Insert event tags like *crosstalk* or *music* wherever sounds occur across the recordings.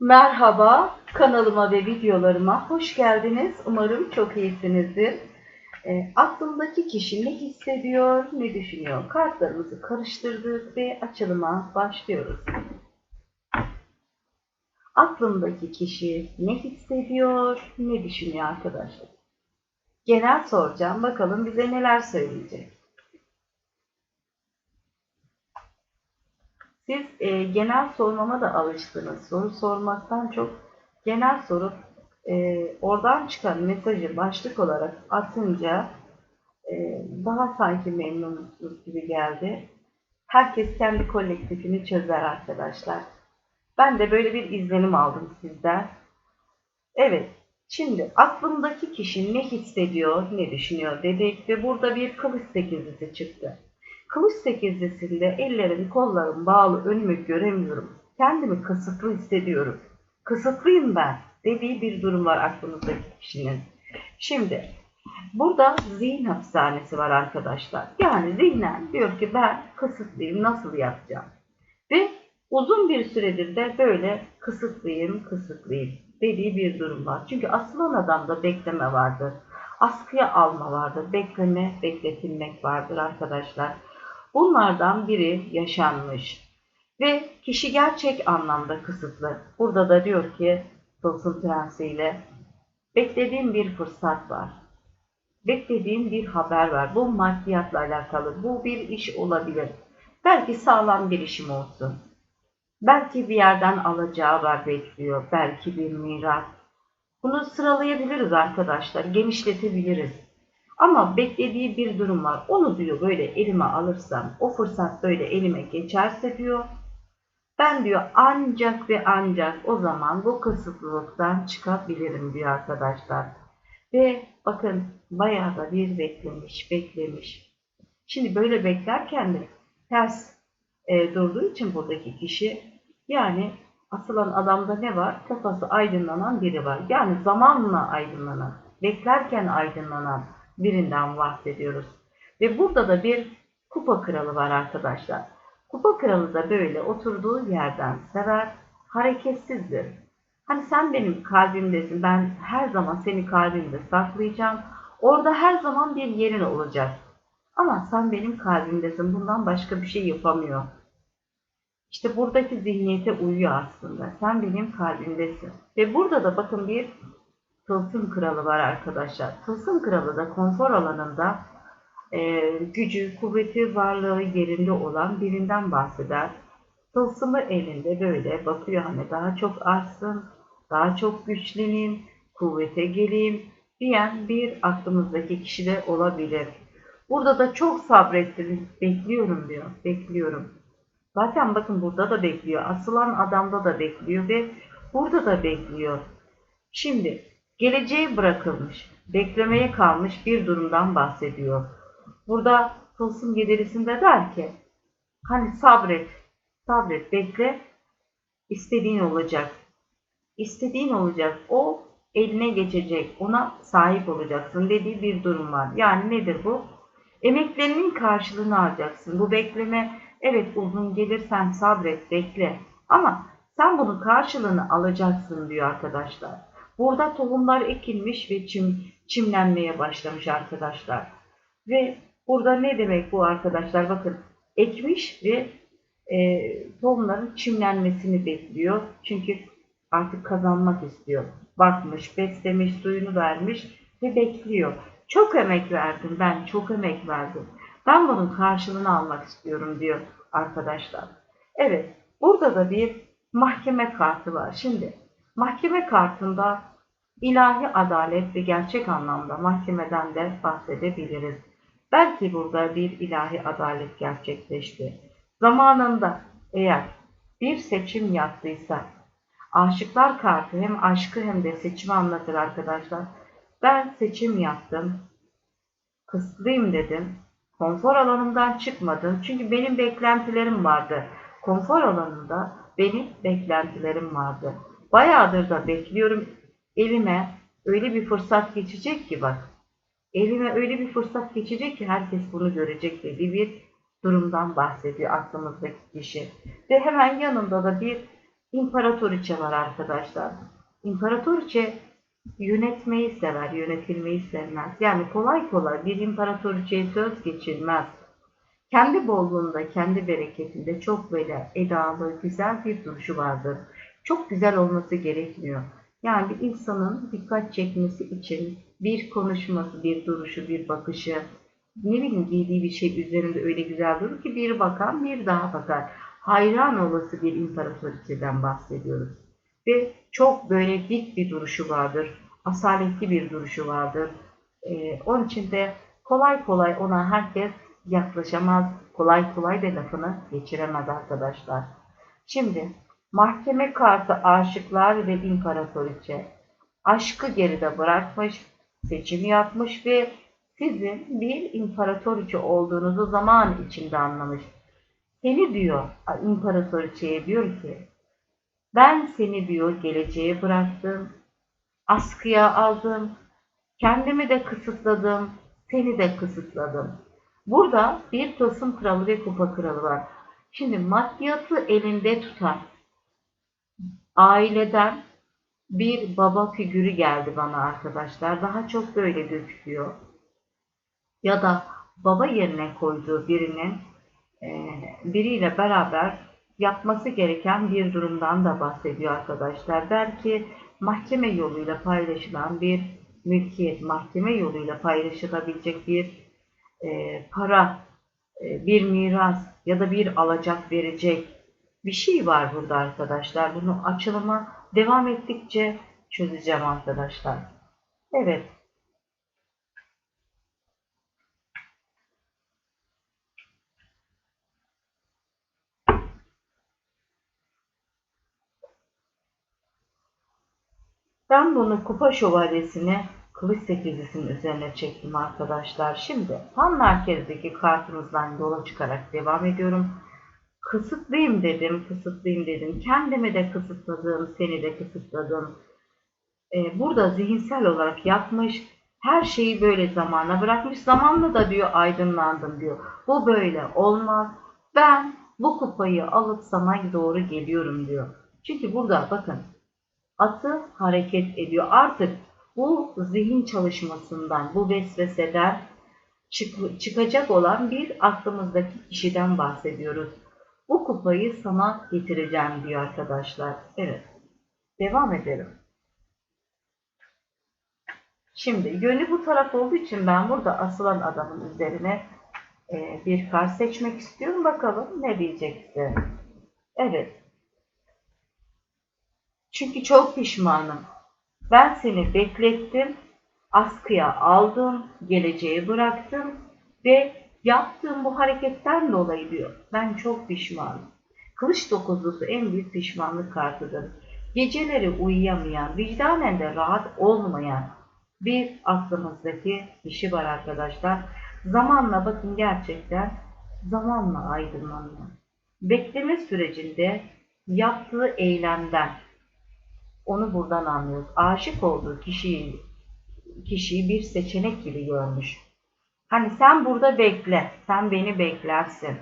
Merhaba, kanalıma ve videolarıma hoş geldiniz. Umarım çok iyisinizdir. E, aklımdaki kişi ne hissediyor, ne düşünüyor? Kartlarımızı karıştırdık ve açılıma başlıyoruz. Aklımdaki kişi ne hissediyor, ne düşünüyor arkadaşlar? Genel soracağım. Bakalım bize neler söyleyecek. Siz e, genel sormama da alıştınız. Soru sormaktan çok genel sorup e, oradan çıkan mesajı başlık olarak atınca e, daha sanki memnunsunuz gibi geldi. Herkes kendi kolektifini çözer arkadaşlar. Ben de böyle bir izlenim aldım sizden. Evet, şimdi aklımdaki kişi ne hissediyor, ne düşünüyor dedik ve burada bir kılıç sekizlisi çıktı. Kılıç sekizlisinde ellerim kollarım bağlı önümü göremiyorum. Kendimi kısıtlı hissediyorum. Kısıtlıyım ben dediği bir durum var aklınızdaki kişinin. Şimdi burada zihin hapishanesi var arkadaşlar. Yani zihnen diyor ki ben kısıtlıyım nasıl yapacağım? Ve uzun bir süredir de böyle kısıtlıyım kısıtlıyım dediği bir durum var. Çünkü asılan adamda bekleme vardır. Askıya alma vardır. Bekleme, bekletilmek vardır arkadaşlar. Bunlardan biri yaşanmış. Ve kişi gerçek anlamda kısıtlı. Burada da diyor ki Tılsım Prensiyle beklediğim bir fırsat var. Beklediğim bir haber var. Bu maddiyatla alakalı. Bu bir iş olabilir. Belki sağlam bir işim olsun. Belki bir yerden alacağı var bekliyor. Belki bir miras. Bunu sıralayabiliriz arkadaşlar. Genişletebiliriz. Ama beklediği bir durum var. Onu diyor böyle elime alırsam, o fırsat böyle elime geçerse diyor. Ben diyor ancak ve ancak o zaman bu kısıtlılıktan çıkabilirim diyor arkadaşlar. Ve bakın bayağı da bir beklemiş, beklemiş. Şimdi böyle beklerken de ters e, durduğu için buradaki kişi yani asılan adamda ne var? Kafası aydınlanan biri var. Yani zamanla aydınlanan, beklerken aydınlanan birinden bahsediyoruz. Ve burada da bir kupa kralı var arkadaşlar. Kupa kralı da böyle oturduğu yerden sever, hareketsizdir. Hani sen benim kalbimdesin, ben her zaman seni kalbimde saklayacağım. Orada her zaman bir yerin olacak. Ama sen benim kalbimdesin, bundan başka bir şey yapamıyor. İşte buradaki zihniyete uyuyor aslında. Sen benim kalbimdesin. Ve burada da bakın bir Tılsım Kralı var arkadaşlar. Tılsım Kralı da konfor alanında e, gücü, kuvveti, varlığı yerinde olan birinden bahseder. Tılsımı elinde böyle bakıyor hani daha çok artsın, daha çok güçleneyim, kuvvete geleyim diyen bir aklımızdaki kişi de olabilir. Burada da çok sabrettim, bekliyorum diyor, bekliyorum. Zaten bakın burada da bekliyor, asılan adamda da bekliyor ve burada da bekliyor. Şimdi geleceğe bırakılmış, beklemeye kalmış bir durumdan bahsediyor. Burada Tılsım Yedirisinde der ki, hani sabret, sabret, bekle, istediğin olacak. İstediğin olacak, o eline geçecek, ona sahip olacaksın dediği bir durum var. Yani nedir bu? Emeklerinin karşılığını alacaksın. Bu bekleme, evet uzun gelirsen sabret, bekle. Ama sen bunun karşılığını alacaksın diyor arkadaşlar. Burada tohumlar ekilmiş ve çim, çimlenmeye başlamış arkadaşlar. Ve burada ne demek bu arkadaşlar? Bakın ekmiş ve e, tohumların çimlenmesini bekliyor. Çünkü artık kazanmak istiyor. Bakmış, beslemiş, suyunu vermiş ve bekliyor. Çok emek verdim ben, çok emek verdim. Ben bunun karşılığını almak istiyorum diyor arkadaşlar. Evet, burada da bir mahkeme kartı var. Şimdi Mahkeme kartında ilahi adalet ve gerçek anlamda mahkemeden de bahsedebiliriz. Belki burada bir ilahi adalet gerçekleşti. Zamanında eğer bir seçim yaptıysa, aşıklar kartı hem aşkı hem de seçimi anlatır arkadaşlar. Ben seçim yaptım, kısıtlıyım dedim, konfor alanımdan çıkmadım çünkü benim beklentilerim vardı. Konfor alanında benim beklentilerim vardı. Bayağıdır da bekliyorum. Elime öyle bir fırsat geçecek ki bak. Elime öyle bir fırsat geçecek ki herkes bunu görecek dediği bir durumdan bahsediyor aklımızdaki kişi. Ve hemen yanında da bir İmparatoriçe var arkadaşlar. İmparatoriçe yönetmeyi sever, yönetilmeyi sevmez. Yani kolay kolay bir imparatoriçeye söz geçirmez. Kendi bolluğunda, kendi bereketinde çok böyle edalı, güzel bir duruşu vardır. Çok güzel olması gerekmiyor. Yani bir insanın dikkat çekmesi için bir konuşması, bir duruşu, bir bakışı, ne bileyim giydiği bir şey üzerinde öyle güzel durur ki bir bakan bir daha bakar. Hayran olası bir imparatoriçeden bahsediyoruz. Ve çok böyle dik bir duruşu vardır. Asaletli bir duruşu vardır. Ee, onun için de kolay kolay ona herkes yaklaşamaz. Kolay kolay da lafını geçiremez arkadaşlar. Şimdi mahkeme kartı aşıklar ve imparatoriçe aşkı geride bırakmış, seçim yapmış ve sizin bir imparatoriçe olduğunuzu zaman içinde anlamış. Seni diyor imparatoriçeye diyor ki ben seni diyor geleceğe bıraktım, askıya aldım, kendimi de kısıtladım, seni de kısıtladım. Burada bir tasım kralı ve kupa kralı var. Şimdi maddiyatı elinde tutan aileden bir baba figürü geldi bana arkadaşlar. Daha çok böyle gözüküyor. Ya da baba yerine koyduğu birinin e, biriyle beraber yapması gereken bir durumdan da bahsediyor arkadaşlar. Der ki mahkeme yoluyla paylaşılan bir mülkiyet, mahkeme yoluyla paylaşılabilecek bir e, para, e, bir miras ya da bir alacak verecek bir şey var burada arkadaşlar. Bunu açılıma devam ettikçe çözeceğim arkadaşlar. Evet. Ben bunu kupa şövalyesine kılıç sekizlisinin üzerine çektim arkadaşlar. Şimdi tam merkezdeki kartımızdan yola çıkarak devam ediyorum. Kısıtlıyım dedim, kısıtlıyım dedim. Kendimi de kısıtladım, seni de kısıtladım. Ee, burada zihinsel olarak yapmış, her şeyi böyle zamana bırakmış. Zamanla da diyor aydınlandım diyor. Bu böyle olmaz. Ben bu kupayı alıp sana doğru geliyorum diyor. Çünkü burada bakın atı hareket ediyor. Artık bu zihin çalışmasından, bu vesveseden çık çıkacak olan bir aklımızdaki kişiden bahsediyoruz. Bu kupayı sana getireceğim diyor arkadaşlar. Evet. Devam edelim. Şimdi yönü bu taraf olduğu için ben burada asılan adamın üzerine e, bir kart seçmek istiyorum. Bakalım ne diyeceksin. Evet. Çünkü çok pişmanım. Ben seni beklettim, askıya aldım, geleceğe bıraktım ve yaptığım bu hareketten dolayı diyor. Ben çok pişmanım. Kılıç dokuzlusu en büyük pişmanlık kartıdır. Geceleri uyuyamayan, vicdanen de rahat olmayan bir aklımızdaki kişi var arkadaşlar. Zamanla bakın gerçekten zamanla aydınlanıyor. Bekleme sürecinde yaptığı eylemden onu buradan anlıyoruz. Aşık olduğu kişiyi, kişiyi bir seçenek gibi görmüş. Hani sen burada bekle, sen beni beklersin.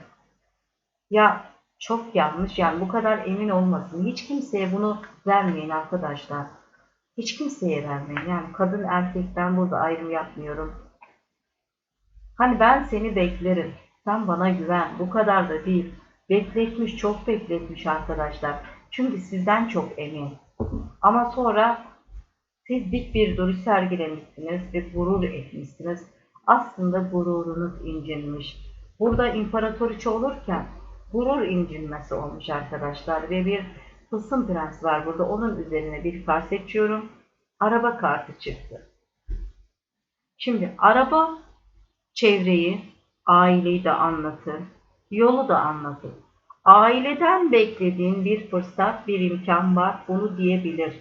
Ya çok yanlış yani bu kadar emin olmasın. Hiç kimseye bunu vermeyin arkadaşlar. Hiç kimseye vermeyin. Yani kadın erkek ben burada ayrım yapmıyorum. Hani ben seni beklerim. Sen bana güven. Bu kadar da değil. Bekletmiş, çok bekletmiş arkadaşlar. Çünkü sizden çok emin. Ama sonra siz dik bir duruş sergilemişsiniz ve gurur etmişsiniz. Aslında gururunuz incinmiş. Burada imparatoriçe olurken gurur incinmesi olmuş arkadaşlar ve bir Tılsım Prens var burada. Onun üzerine bir kart seçiyorum. Araba kartı çıktı. Şimdi araba çevreyi, aileyi de anlatır. Yolu da anlatır. Aileden beklediğin bir fırsat, bir imkan var. Bunu diyebilir.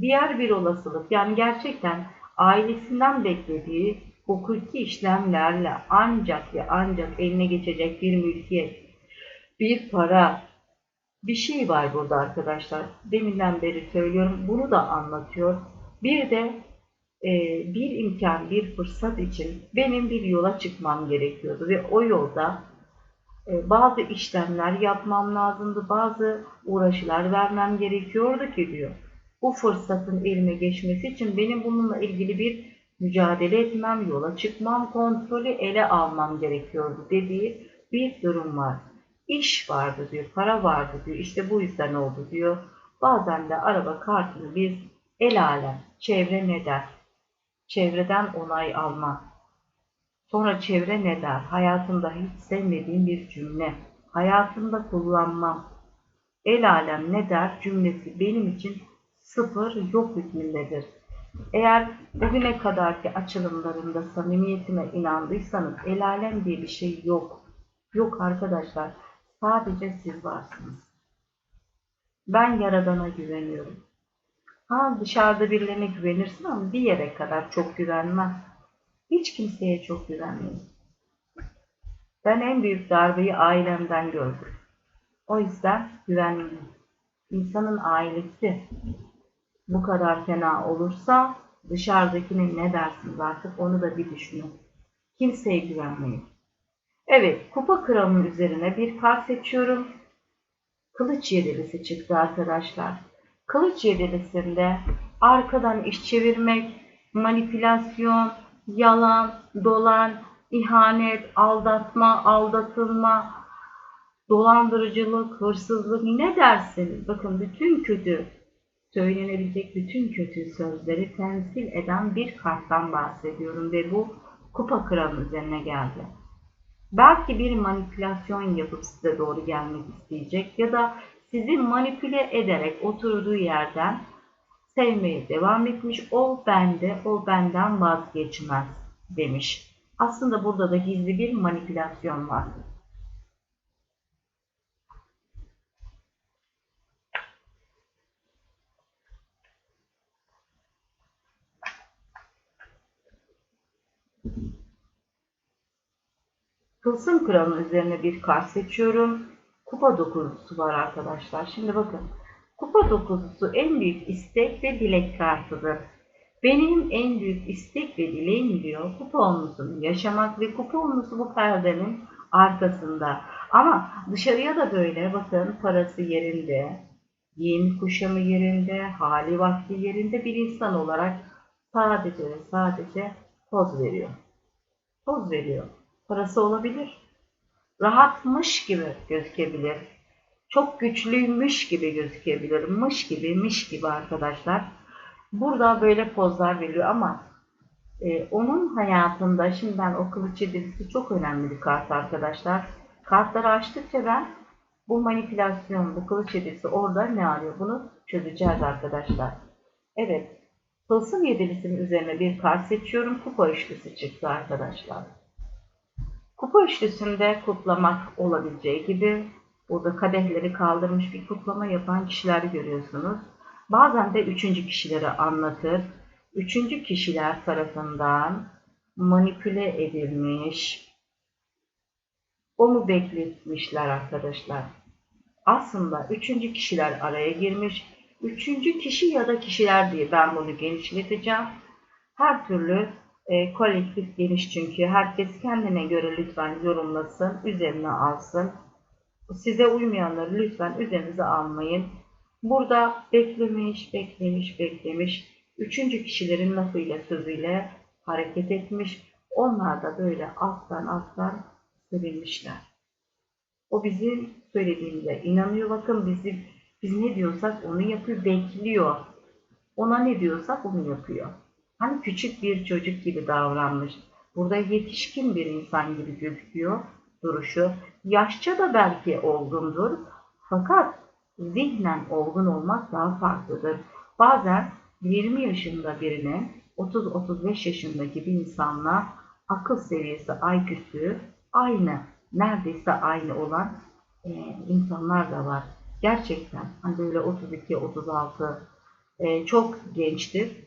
Diğer bir olasılık yani gerçekten ailesinden beklediği hukuki işlemlerle ancak ve ancak eline geçecek bir mülkiyet, bir para, bir şey var burada arkadaşlar. Deminden beri söylüyorum. Bunu da anlatıyor. Bir de e, bir imkan, bir fırsat için benim bir yola çıkmam gerekiyordu ve o yolda e, bazı işlemler yapmam lazımdı, bazı uğraşılar vermem gerekiyordu ki diyor. Bu fırsatın elime geçmesi için benim bununla ilgili bir mücadele etmem, yola çıkmam, kontrolü ele almam gerekiyordu dediği bir durum var. İş vardı diyor, para vardı diyor, işte bu yüzden oldu diyor. Bazen de araba kartını biz el alem, çevre ne der? Çevreden onay alma. Sonra çevre ne der? Hayatımda hiç sevmediğim bir cümle. Hayatımda kullanmam. El alem ne der cümlesi benim için sıfır yok hükmündedir. Eğer bugüne kadarki açılımlarında samimiyetime inandıysanız el alem diye bir şey yok. Yok arkadaşlar. Sadece siz varsınız. Ben Yaradan'a güveniyorum. Ha dışarıda birilerine güvenirsin ama bir yere kadar çok güvenmem. Hiç kimseye çok güvenmeyin. Ben en büyük darbeyi ailemden gördüm. O yüzden güvenmeyin. İnsanın ailesi bu kadar fena olursa dışarıdakine ne dersiniz artık onu da bir düşünün. Kimseye güvenmeyin. Evet, kupa kralının üzerine bir kart seçiyorum. Kılıç yedilisi çıktı arkadaşlar. Kılıç yedilisinde arkadan iş çevirmek, manipülasyon, yalan, dolan, ihanet, aldatma, aldatılma, dolandırıcılık, hırsızlık ne dersiniz? Bakın bütün kötü söylenebilecek bütün kötü sözleri temsil eden bir karttan bahsediyorum ve bu kupa kralının üzerine geldi. Belki bir manipülasyon yapıp size doğru gelmek isteyecek ya da sizi manipüle ederek oturduğu yerden sevmeye devam etmiş. O bende, o benden vazgeçmez demiş. Aslında burada da gizli bir manipülasyon var. Tılsım kralının üzerine bir kart seçiyorum. Kupa dokuzlusu var arkadaşlar. Şimdi bakın. Kupa dokuzlusu en büyük istek ve dilek kartıdır. Benim en büyük istek ve dileğim diyor kupa olmasını yaşamak ve kupa olması bu perdenin arkasında. Ama dışarıya da böyle bakın parası yerinde, giyim kuşamı yerinde, hali vakti yerinde bir insan olarak sadece sadece poz veriyor. Poz veriyor. Parası olabilir. Rahatmış gibi gözükebilir. Çok güçlüymüş gibi gözükebilir. Mış gibi, miş gibi arkadaşlar. Burada böyle pozlar veriliyor ama e, onun hayatında, şimdi ben o kılıç yedilisi çok önemli bir kart arkadaşlar. Kartları açtıkça ben bu manipülasyon, bu kılıç yedilisi orada ne arıyor? Bunu çözeceğiz arkadaşlar. Evet. Tılsım yedilisinin üzerine bir kart seçiyorum. Kupa üçlüsü çıktı arkadaşlar. Kupa üçlüsünde kutlamak olabileceği gibi burada kadehleri kaldırmış bir kutlama yapan kişiler görüyorsunuz. Bazen de üçüncü kişileri anlatır. Üçüncü kişiler tarafından manipüle edilmiş, o mu bekletmişler arkadaşlar. Aslında üçüncü kişiler araya girmiş. Üçüncü kişi ya da kişiler diye ben bunu genişleteceğim. Her türlü e, kolektif geniş çünkü. Herkes kendine göre lütfen yorumlasın, üzerine alsın. Size uymayanları lütfen üzerinize almayın. Burada beklemiş, beklemiş, beklemiş. Üçüncü kişilerin lafıyla, sözüyle hareket etmiş. Onlar da böyle alttan alttan sevilmişler. O bizim söylediğimize inanıyor. Bakın bizim biz ne diyorsak onu yapıyor, bekliyor. Ona ne diyorsak onu yapıyor. Hani küçük bir çocuk gibi davranmış. Burada yetişkin bir insan gibi gözüküyor duruşu. Yaşça da belki olgundur. Fakat zihnen olgun olmak daha farklıdır. Bazen 20 yaşında birine 30-35 yaşındaki bir insanla akıl seviyesi, IQ'su aynı, neredeyse aynı olan e, insanlar da var. Gerçekten hani böyle 32-36 e, çok gençtir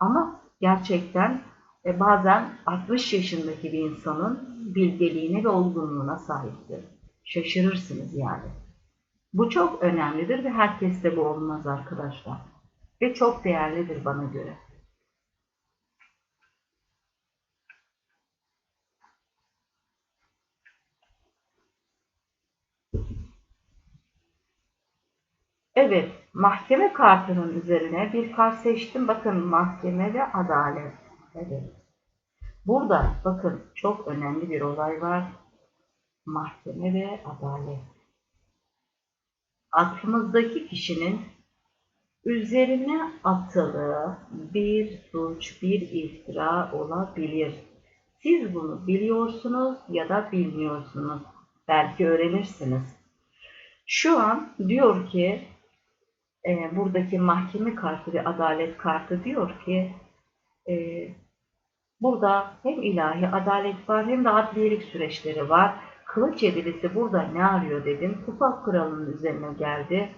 ama gerçekten e, bazen 60 yaşındaki bir insanın bilgeliğine ve olgunluğuna sahiptir. Şaşırırsınız yani. Bu çok önemlidir ve herkeste bu olmaz arkadaşlar. Ve çok değerlidir bana göre. Evet, mahkeme kartının üzerine bir kart seçtim. Bakın mahkeme ve adalet. Evet. Burada bakın çok önemli bir olay var. Mahkeme ve adalet. Aklımızdaki kişinin üzerine atılı bir suç, bir iftira olabilir. Siz bunu biliyorsunuz ya da bilmiyorsunuz. Belki öğrenirsiniz. Şu an diyor ki e, buradaki mahkeme kartı ve adalet kartı diyor ki e, burada hem ilahi adalet var hem de adliyelik süreçleri var. Kılıç yedilisi burada ne arıyor dedim. Kupa kralının üzerine geldi.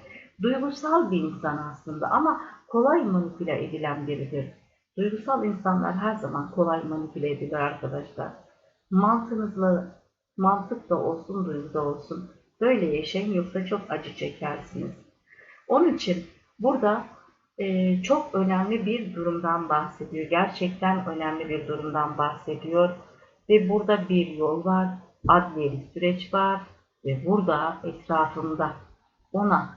Duygusal bir insan aslında ama kolay manipüle edilen biridir. Duygusal insanlar her zaman kolay manipüle edilir arkadaşlar. Mantığınızla, mantık da olsun, duygu da olsun. Böyle yaşayın yoksa çok acı çekersiniz. Onun için burada e, çok önemli bir durumdan bahsediyor. Gerçekten önemli bir durumdan bahsediyor. Ve burada bir yol var, adliyelik süreç var ve burada etrafında ona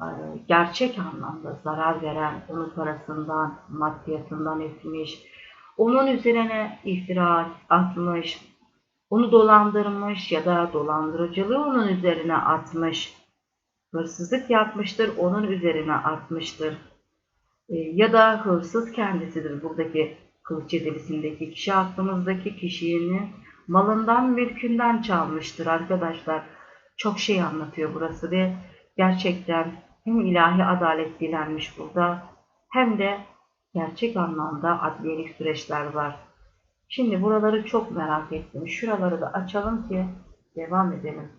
e, gerçek anlamda zarar veren, onu parasından, maddiyatından etmiş, onun üzerine iftira atmış, onu dolandırmış ya da dolandırıcılığı onun üzerine atmış hırsızlık yapmıştır, onun üzerine atmıştır. E, ya da hırsız kendisidir buradaki kılıç edilisindeki kişi aklımızdaki kişinin malından mülkünden çalmıştır arkadaşlar. Çok şey anlatıyor burası ve gerçekten hem ilahi adalet dilenmiş burada hem de gerçek anlamda adliyelik süreçler var. Şimdi buraları çok merak ettim. Şuraları da açalım ki devam edelim.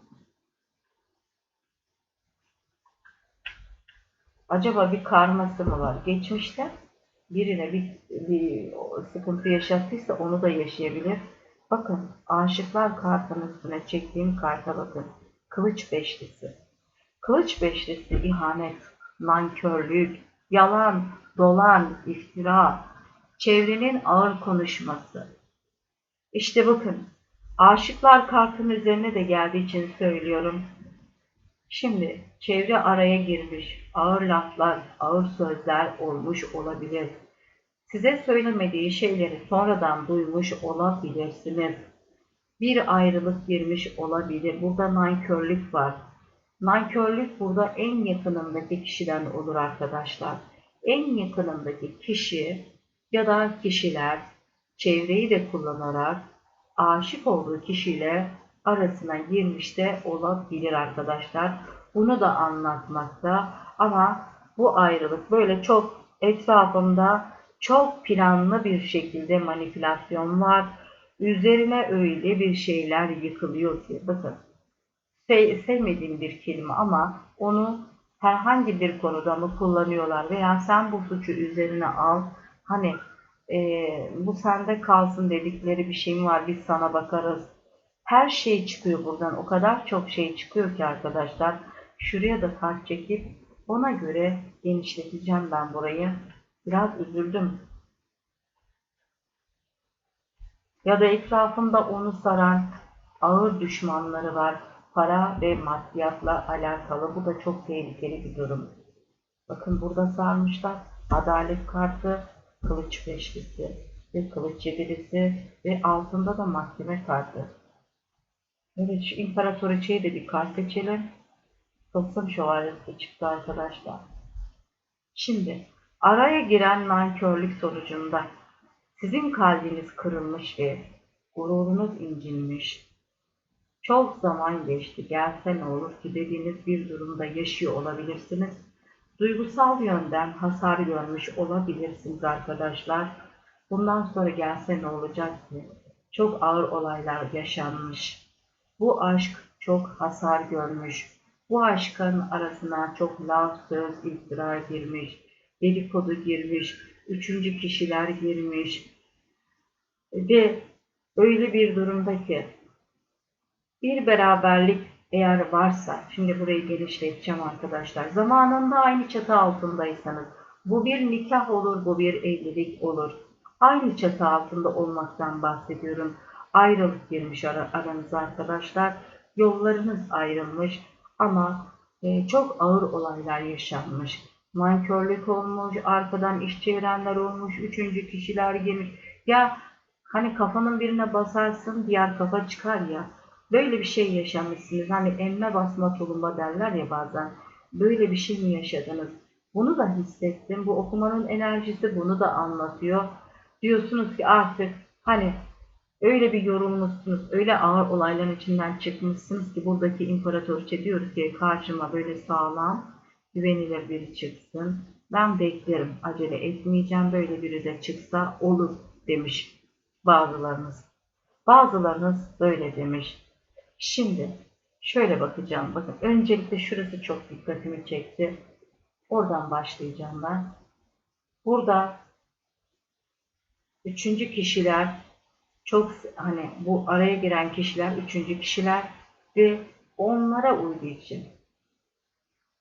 Acaba bir karması mı var? Geçmişte birine bir, bir sıkıntı yaşattıysa onu da yaşayabilir. Bakın aşıklar kartının üstüne çektiğim karta bakın. Kılıç beşlisi. Kılıç beşlisi ihanet, nankörlük, yalan, dolan, iftira, çevrenin ağır konuşması. İşte bakın aşıklar kartının üzerine de geldiği için söylüyorum. Şimdi çevre araya girmiş, ağır laflar, ağır sözler olmuş olabilir. Size söylemediği şeyleri sonradan duymuş olabilirsiniz. Bir ayrılık girmiş olabilir. Burada nankörlük var. Nankörlük burada en yakınındaki kişiden olur arkadaşlar. En yakınındaki kişi ya da kişiler çevreyi de kullanarak aşık olduğu kişiyle arasına girmiş de olabilir arkadaşlar. Bunu da anlatmakta ama bu ayrılık böyle çok etrafımda çok planlı bir şekilde manipülasyon var. Üzerine öyle bir şeyler yıkılıyor ki bakın sev, sevmediğim bir kelime ama onu herhangi bir konuda mı kullanıyorlar veya sen bu suçu üzerine al hani e, bu sende kalsın dedikleri bir şey mi var biz sana bakarız her şey çıkıyor buradan. O kadar çok şey çıkıyor ki arkadaşlar. Şuraya da kart çekip ona göre genişleteceğim ben burayı. Biraz üzüldüm. Ya da etrafında onu saran ağır düşmanları var. Para ve maddiyatla alakalı. Bu da çok tehlikeli bir durum. Bakın burada sarmışlar. Adalet kartı, kılıç beşlisi ve kılıç yedilisi ve altında da mahkeme kartı. Evet şu İmparatoriçe'ye de bir kart seçelim. Tılsım şövalyesi çıktı arkadaşlar. Şimdi araya giren nankörlük sonucunda sizin kalbiniz kırılmış ve gururunuz incinmiş. Çok zaman geçti gelse ne olur ki dediğiniz bir durumda yaşıyor olabilirsiniz. Duygusal yönden hasar görmüş olabilirsiniz arkadaşlar. Bundan sonra gelse ne olacak ki? Çok ağır olaylar yaşanmış bu aşk çok hasar görmüş. Bu aşkın arasına çok laf, söz, iftira girmiş. Dedikodu girmiş. Üçüncü kişiler girmiş. Ve öyle bir durumda ki bir beraberlik eğer varsa, şimdi burayı genişleteceğim arkadaşlar. Zamanında aynı çatı altındaysanız, bu bir nikah olur, bu bir evlilik olur. Aynı çatı altında olmaktan bahsediyorum ayrılık girmiş ar aranıza arkadaşlar. Yollarınız ayrılmış ama e, çok ağır olaylar yaşanmış. Nankörlük olmuş, arkadan iş çevirenler olmuş, üçüncü kişiler girmiş. Ya hani kafanın birine basarsın diğer kafa çıkar ya. Böyle bir şey yaşamışsınız. Hani emme basma tulumba derler ya bazen. Böyle bir şey mi yaşadınız? Bunu da hissettim. Bu okumanın enerjisi bunu da anlatıyor. Diyorsunuz ki artık hani öyle bir yorulmuşsunuz, öyle ağır olayların içinden çıkmışsınız ki buradaki imparatoriçe diyor ki karşıma böyle sağlam, güvenilir biri çıksın. Ben beklerim, acele etmeyeceğim, böyle biri de çıksa olur demiş bazılarınız. Bazılarınız böyle demiş. Şimdi şöyle bakacağım. Bakın öncelikle şurası çok dikkatimi çekti. Oradan başlayacağım ben. Burada üçüncü kişiler çok hani bu araya giren kişiler üçüncü kişiler ve onlara uyduğu için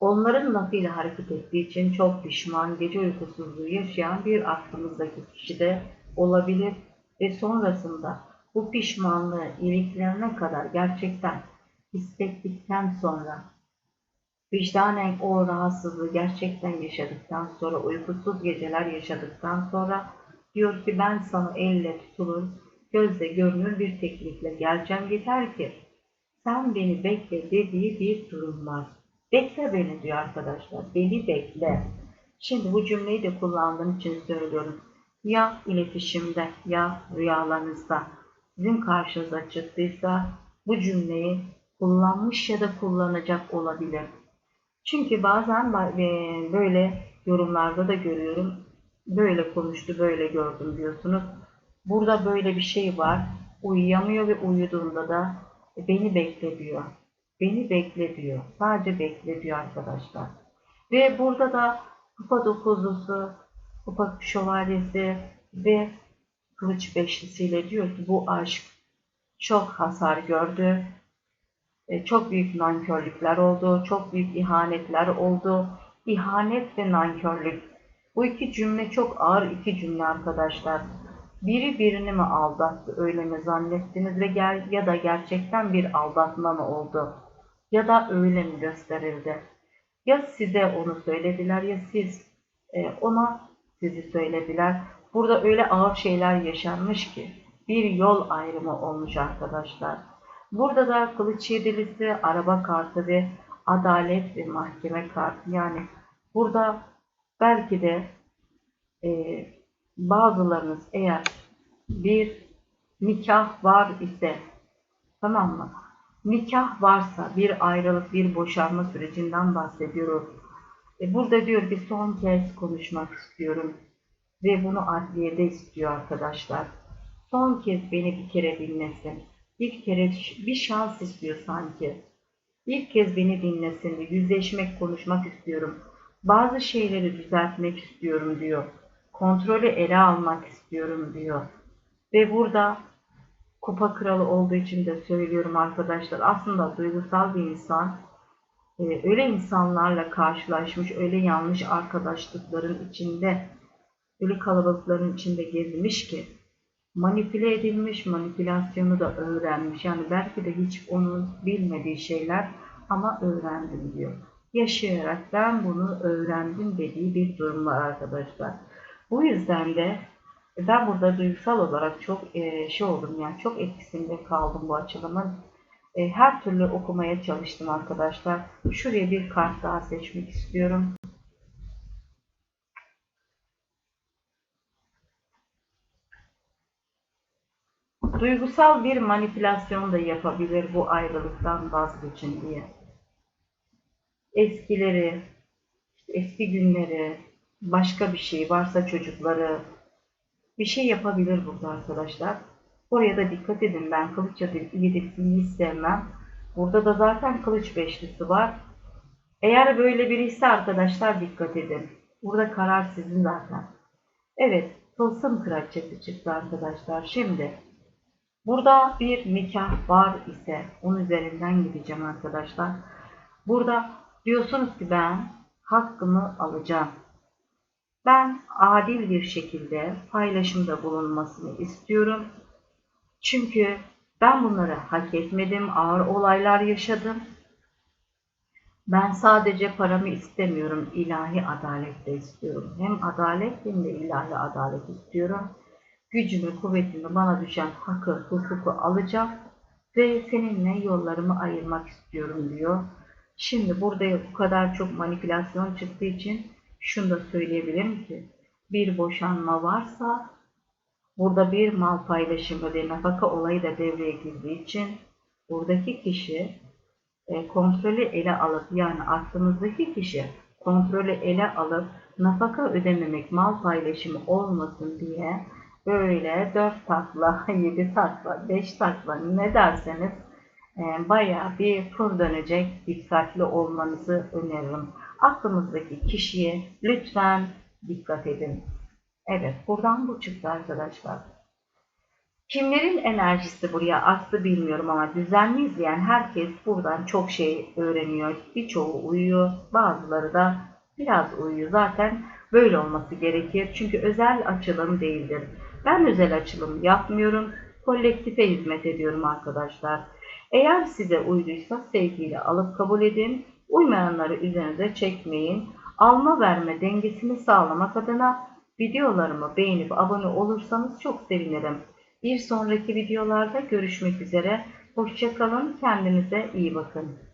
onların lafıyla hareket ettiği için çok pişman, gece uykusuzluğu yaşayan bir aklımızdaki kişi de olabilir. Ve sonrasında bu pişmanlığı iliklerine kadar gerçekten hissettikten sonra vicdanen o rahatsızlığı gerçekten yaşadıktan sonra uykusuz geceler yaşadıktan sonra diyor ki ben sana elle tutulur gözle görünür bir teklifle geleceğim yeter ki sen beni bekle dediği bir durum var. Bekle beni diyor arkadaşlar. Beni bekle. Şimdi bu cümleyi de kullandığım için söylüyorum. Ya iletişimde ya rüyalarınızda sizin karşınıza çıktıysa bu cümleyi kullanmış ya da kullanacak olabilir. Çünkü bazen böyle yorumlarda da görüyorum. Böyle konuştu, böyle gördüm diyorsunuz. Burada böyle bir şey var. Uyuyamıyor ve uyuduğunda da beni bekle diyor. Beni bekle diyor. Sadece bekle diyor arkadaşlar. Ve burada da kupa dokuzlusu, kupa şövalyesi ve kılıç beşlisiyle diyor ki bu aşk çok hasar gördü. E, çok büyük nankörlükler oldu. Çok büyük ihanetler oldu. İhanet ve nankörlük. Bu iki cümle çok ağır iki cümle arkadaşlar. Biri birini mi aldattı öyle mi zannettiniz ve ger ya da gerçekten bir aldatma mı oldu? Ya da öyle mi gösterildi? Ya size onu söylediler ya siz e, ona sizi söylediler. Burada öyle ağır şeyler yaşanmış ki bir yol ayrımı olmuş arkadaşlar. Burada da kılıç yedilisi, araba kartı ve adalet ve mahkeme kartı. Yani burada belki de e, bazılarınız eğer bir nikah var ise tamam mı? Nikah varsa bir ayrılık, bir boşanma sürecinden bahsediyoruz. E burada diyor ki son kez konuşmak istiyorum. Ve bunu adliyede istiyor arkadaşlar. Son kez beni bir kere dinlesin. Bir kere bir şans istiyor sanki. Bir kez beni dinlesin yüzleşmek, konuşmak istiyorum. Bazı şeyleri düzeltmek istiyorum diyor. Kontrolü ele almak istiyorum diyor. Ve burada kupa kralı olduğu için de söylüyorum arkadaşlar. Aslında duygusal bir insan. Ee, öyle insanlarla karşılaşmış, öyle yanlış arkadaşlıkların içinde, öyle kalabalıkların içinde gezmiş ki manipüle edilmiş, manipülasyonu da öğrenmiş. Yani belki de hiç onun bilmediği şeyler ama öğrendim diyor. Yaşayarak ben bunu öğrendim dediği bir durum var arkadaşlar. Bu yüzden de ben burada duygusal olarak çok e, şey oldum yani çok etkisinde kaldım bu açılımın. E, her türlü okumaya çalıştım arkadaşlar. Şuraya bir kart daha seçmek istiyorum. Duygusal bir manipülasyon da yapabilir bu ayrılıktan vazgeçin diye. Eskileri, eski günleri, başka bir şey varsa çocukları, bir şey yapabilir burada arkadaşlar. Oraya da dikkat edin. Ben kılıç yedisini hiç sevmem. Burada da zaten kılıç beşlisi var. Eğer böyle biri ise arkadaşlar dikkat edin. Burada karar sizin zaten. Evet. Tılsım kraliçesi çıktı arkadaşlar. Şimdi burada bir nikah var ise onun üzerinden gideceğim arkadaşlar. Burada diyorsunuz ki ben hakkımı alacağım. Ben adil bir şekilde paylaşımda bulunmasını istiyorum. Çünkü ben bunları hak etmedim, ağır olaylar yaşadım. Ben sadece paramı istemiyorum, ilahi adalet de istiyorum. Hem adalet hem de ilahi adalet istiyorum. Gücümü, kuvvetimi, bana düşen hakkı, hukuku alacağım ve seninle yollarımı ayırmak istiyorum diyor. Şimdi burada bu kadar çok manipülasyon çıktığı için şunu da söyleyebilirim ki bir boşanma varsa burada bir mal paylaşımı ve nafaka olayı da devreye girdiği için buradaki kişi e, kontrolü ele alıp yani aklımızdaki kişi kontrolü ele alıp nafaka ödememek mal paylaşımı olmasın diye böyle 4 takla, *laughs* 7 takla, 5 takla ne derseniz e, bayağı bir tur dönecek dikkatli olmanızı öneririm. Aklımızdaki kişiye lütfen dikkat edin. Evet buradan bu çıktı arkadaşlar. Kimlerin enerjisi buraya aktı bilmiyorum ama düzenli izleyen herkes buradan çok şey öğreniyor. Birçoğu uyuyor, bazıları da biraz uyuyor. Zaten böyle olması gerekir. Çünkü özel açılım değildir. Ben özel açılım yapmıyorum. Kolektife hizmet ediyorum arkadaşlar. Eğer size uyduysa sevgiyle alıp kabul edin. Uymayanları üzerinize çekmeyin. Alma verme dengesini sağlamak adına videolarımı beğenip abone olursanız çok sevinirim. Bir sonraki videolarda görüşmek üzere. Hoşçakalın. Kendinize iyi bakın.